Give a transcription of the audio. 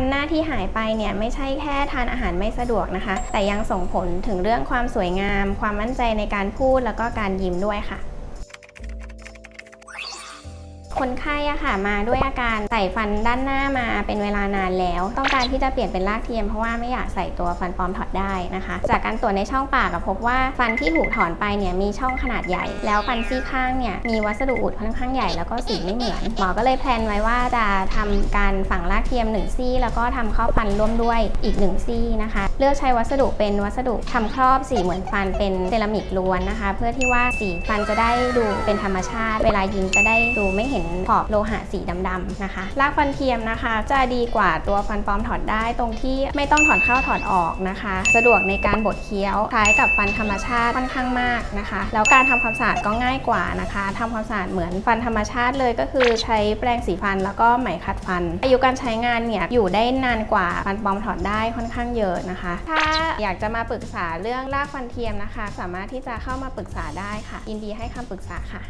ฟันหน้าที่หายไปเนี่ยไม่ใช่แค่ทานอาหารไม่สะดวกนะคะ แต่ยังส่งผลถึงเรื่องความสวยงาม ความมั่นใจในการพูดแล้วก็การยิ้มด้วยค่ะ คนไข้อะค่ะมาด้วยอาการใส่ฟันด้านหน้ามาเป็นเวลานานแล้ว ต้องการที่จะเปลี่ยนเป็นรากเทียมเพราะว่าไม่อยากใส่ตัวฟันปลอมถอดได้นะคะ จากการตรวจในช่องปากอะพบว่าฟันที่ถูกถอนไปเนี่ยมีช่องขนาดใหญ่ แล้วฟันซี่ข้างเนี่ยมีวัสดุอุดค่อนข้างใหญ่แล้วก็สีไม่เหมือนหมอก็เลยแพลนไว้ว่าจะทำการฝังรากเทียมหนึ่งซี่แล้วก็ทำครอบฟันร่วมด้วยอีกหนึ่งซี่นะคะ เลือกใช้วัสดุเป็นวัสดุทำครอบสีเหมือนฟันเป็นเซรามิกล้วนนะคะ เพื่อที่ว่าสีฟันจะได้ดูเป็นธรรมชาติ เวลายิงจะได้ดูไม่เห็นขอบโลหะสีดำๆนะคะรากฟันเทียมนะคะ จะดีกว่าตัวฟันปลอมถอดได้ตรงที่ไม่ต้องถอดเข้าถอดออกนะคะ สะดวกในการบดเคี้ยวคล้ายกับฟันธรรมชาติค่อนข้างมากนะคะ แล้วการทำความสะอาดก็ง่ายกว่านะคะทำความสะอาดเหมือนฟันธรรมชาติเลยก็คือใช้แปรงสีฟันแล้วก็ไหมขัดฟัน อายุการใช้งานเนี่ยอยู่ได้นานกว่าฟันปลอมถอดได้ค่อนข้างเยอะนะคะถ้าอยากจะมาปรึกษาเรื่องรากฟันเทียมนะคะ สามารถที่จะเข้ามาปรึกษาได้ค่ะ ยินดีให้คำปรึกษาค่ะ